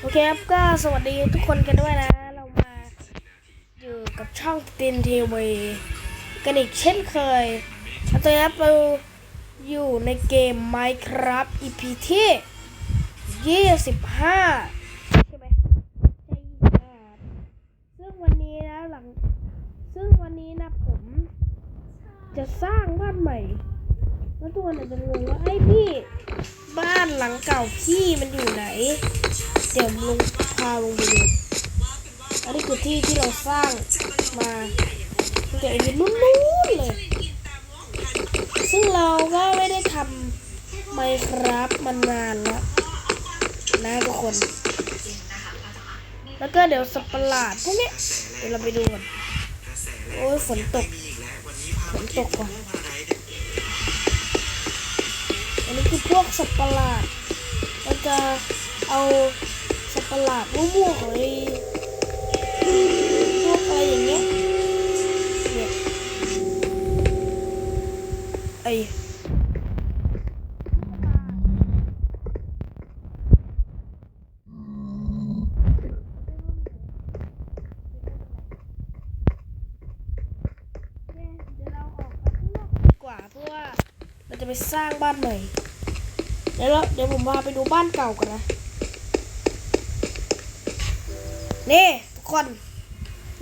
โอเคครับก็สวัสดีทุกคนกันด้วยนะ เรามาอยู่กับช่องตินทีวีกันอีกเช่นเคยแล้วตอนนี้เราอยู่ในเกม Minecraft EP ที่ 25 ใช่ไหมใช่25ซึ่งวันนี้นะหลัง ซึ่งวันนี้นะผม จะสร้างบ้านใหม่ แล้วทุกคนอาจจะงงว่าไอ้พี่ บ้านหลังเก่าพี่มันอยู่ไหน ดี๋ยวลงพาลงไปดูอันนี้คือที่ที่เราสร้างมาตั้งแต่อายุนู้นๆเลย ซึ่งเราก็ไม่ได้ทำไมครับมานานแล้วนะทุกคน แล้วก็เดี๋ยวสัปหลาดพวกนี้เดี๋ยวเราไปดูกัน โอ้ยฝนตก ฝนตกก่อนอันนี้คือพวกสัปหลาดเราจะเอา ตว์ประหลาดมั่วๆของไอ้พวกอะไรอย่างเงี้ยเนี่ยไอ้เนี่ยเดี๋ยวเราออกไปข้างนอกดีกว่าเพราะว่าเราจะไปสร้างบ้านใหม่ เดี๋ยวเราเดี๋ยวผมพาไปดูบ้านเก่ากันนะ นี่ทุกคน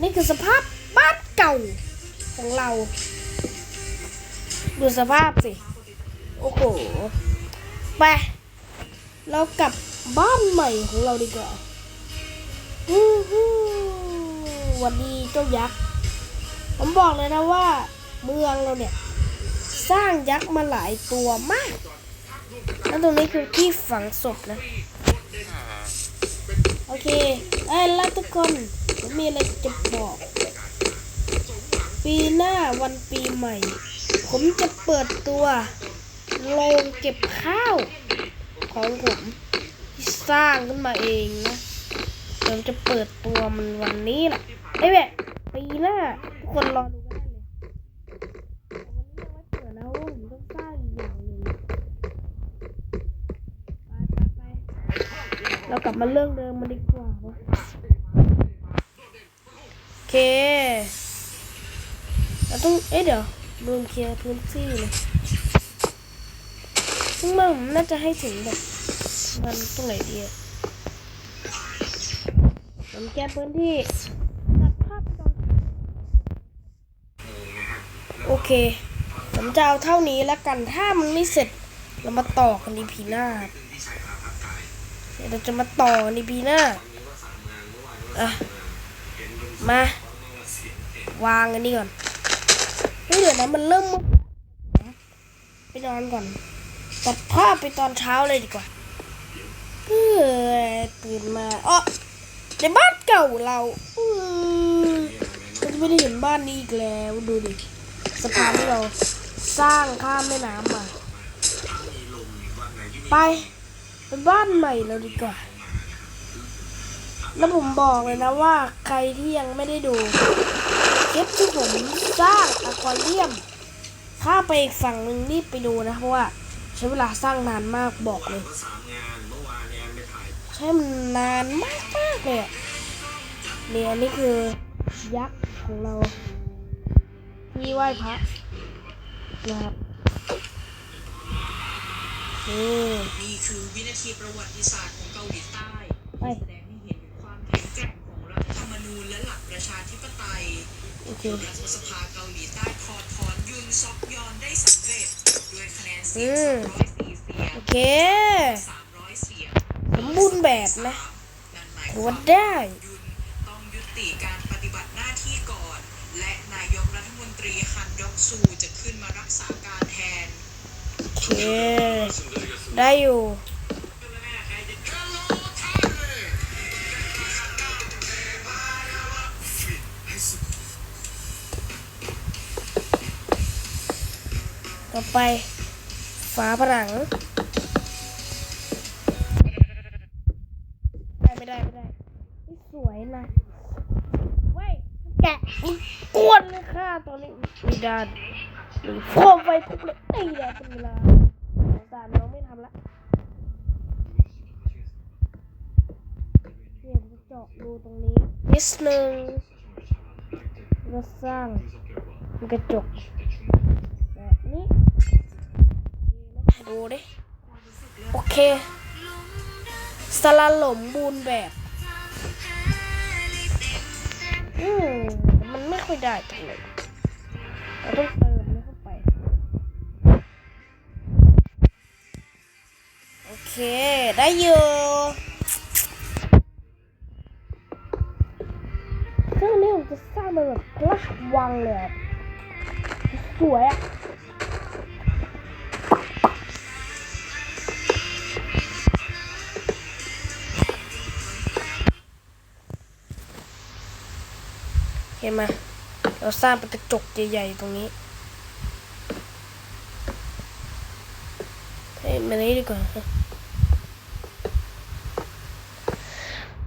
นี่คือสภาพบ้านเก่าของเรา ดูสภาพสิ โอ้โห ไป เรากลับบ้านใหม่ของเราดีกว่าวันนี้เจ้ายักษ์ ผมบอกเลยนะว่า เมืองเราเนี่ย สร้างยักษ์มาหลายตัวมาก แล้วตรงนี้คือที่ฝังศพนะ โอเคเอ้ยแล้วทุกคนผมมีอะไรจะบอก ปีหน้าวันปีใหม่ ผมจะเปิดตัวโรงเก็บข้าวของผมที่สร้างขึ้นมาเองนะเดี๋ยวจะเปิดตัวมันวันนี้แหละไอ้ยแบบปีหน้าทุกคนรอดูกันได้เลย แต่วันนี้ยังไม่เปิดนะเพราะว่าผมต้องสร้างอีกอย่างหนึ่งไปไปไป เรากลับมาเรื่องเดิมมันดีกว่าโอเค เราต้อง เอ๊ะเดี๋ยวลืมเคลียร์พื้นที่เลยซึ่งมันน่าจะให้ถึงแบบมันตรงไหนดีอะผมแก้พื้นที่ตัดภาพไปก่อนโอเค ผมจะเอาเท่านี้แล้วกัน ถ้ามันไม่เสร็จ เรามาต่อกันในพีหน้า ดี๋ยวเราจะมาต่อในพีหน้าอะมาวางอันนี้ก่อนเฮ้ยเดี๋ยวนะมันเริ่มมืดไปนอนก่อนตัดภาพไปตอนเช้าเลยดีกว่าเฮ้ยตื่นมาอ๋อในบ้านเก่าเราเออเราจะไม่ได้เห็นบ้านนี้อีกแล้วดูดิสะพานที่เราสร้างข้ามแม่น้ำมาไป ไปบ้านใหม่เราดีกว่า แล้วผมบอกเลยนะว่าใครที่ยังไม่ได้ดูคลิปที่ผมสร้างอควาเรียม ข้าไปอีกฝั่งหนึ่งรีบไปดูนะเพราะว่าใช้เวลาสร้างนานมากบอกเลยใช้มันนานมากมากเลยเนี่ยนี่คือยักษ์ของเราที่ไหว้พระนะครับ นี่คือวินาทีประวัติศาสตร์ของเกาหลีใต้แสดงให้เห็นถึงความแข็งแกร่งของรัฐธรรมนูญและหลักประชาธิปไตยโอเครัฐสภาเกาหลีใต้ถอดถอนยุนซอกยอนได้สำเร็จด้วยคะแนนเสียง204เสียงโอเค300เสียงสมบูรณ์แบบนะคถือว่าได้ต้องยุติการปฏิบัติหน้าที่ก่อน และนายกรัฐมนตรีฮันดอกซูจะขึ้นมารักษาการแทน เค ได้อยู่ ต่อไปฝาผนังไม่ได้ไม่ได้นี่สวยนะเว้ยแกะกวนเลยค่ะตอนนี้ม่ได้หรือ โคมไฟทุกเลยไอ้แดดเป็นเวลาสงสารน้องไม่ทำละาะรูตรงนี้นิดนึงแล้วก็สร้างกระจกแบบนี้ดูดิโอเคสลัหลมบูนแบบอืมมันไม่ค่อยได้จังเลยเราต้อง เค ได้อยู่ซึ่งอันนี้ผมจะสร้างเป็นแบบพระราชวังเลยอะสวยอะเห็นไหมเราสร้างเป็นกระจกใหญ่ๆตรงนี้เฮ้ยมานี้ดีกว่า อืม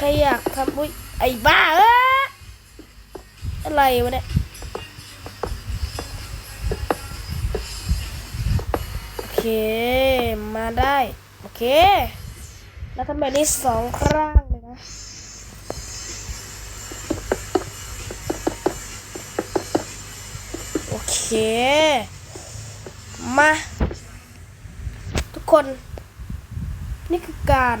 ครอยากทำอุ้ยไอ้บ้าเอ้ยอะไรวะเนี่ยโอเค มาได้ โอเค แล้วทำแบบนี้สองครั้งเลยนะโอเค มา ทุกคน นี่คือการ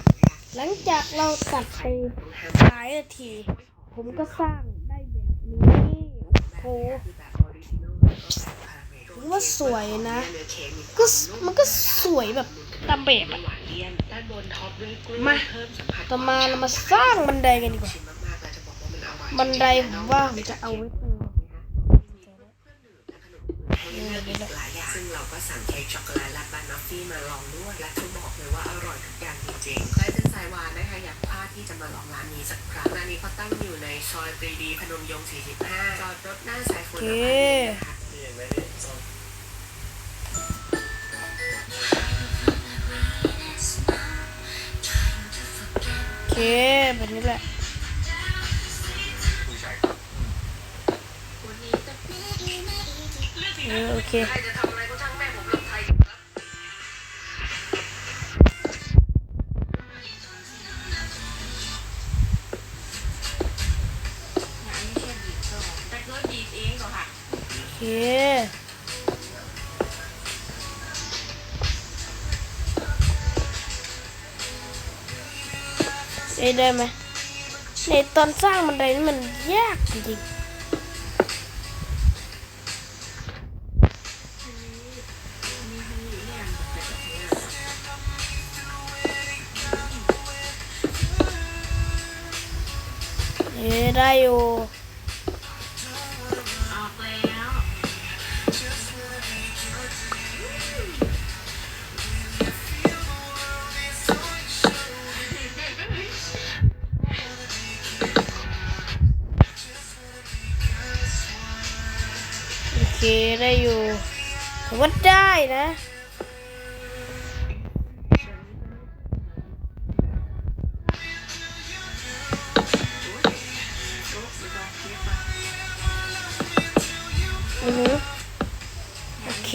หลังจากเราตัดไปหลายนาที ผมก็สร้างได้แบบนี้โอ้โหผมว่าสวยนะ ก็มันก็สวยแบบตามแบบอะเบ็ดมาต่อมาเรามาสร้างบันไดกันดีกว่า บันไดผมว่าผมจะเอาไว้ตรงให้เลือกอีกหลายอย่างซึ่งเราก็สั่งเค้กช็อกโกแลตและบานอฟฟี่มาลองด้วย และต้องบอกเลยว่าอร่อยทุกอย่างจริงๆใครเป็นสายวานนะคะอยากพลาดที่จะมาลองร้านนี้สักครั้งร้านนี้เขาตั้งอยู่ในซอยปรีดีพนมยงค์45จอดรถหน้าสายฝนโอเคนะคะโอเคแบบนี้แหละเออโอเค ใครจะทำ ได้ไหมในตอนสร้างบันไดนี่มันยากจริง ว่าได้นะอือหือโอเค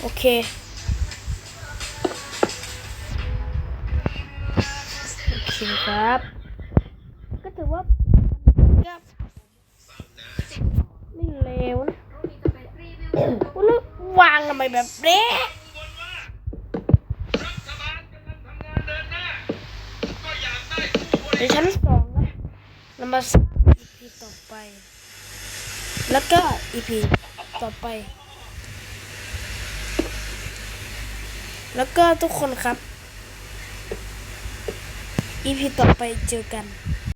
โอเคโอเคครับ ก็ถือว่า ทำไมแบบนี้รัฐบาลกำลังทำงานเดินหน้าก็อยากได้ผู้บในชั้นสองนะเรามาสร้าง EP ต่อไป แล้วก็ EP ต่อไป แล้วก็ทุกคนครับ EP ต่อไปเจอกัน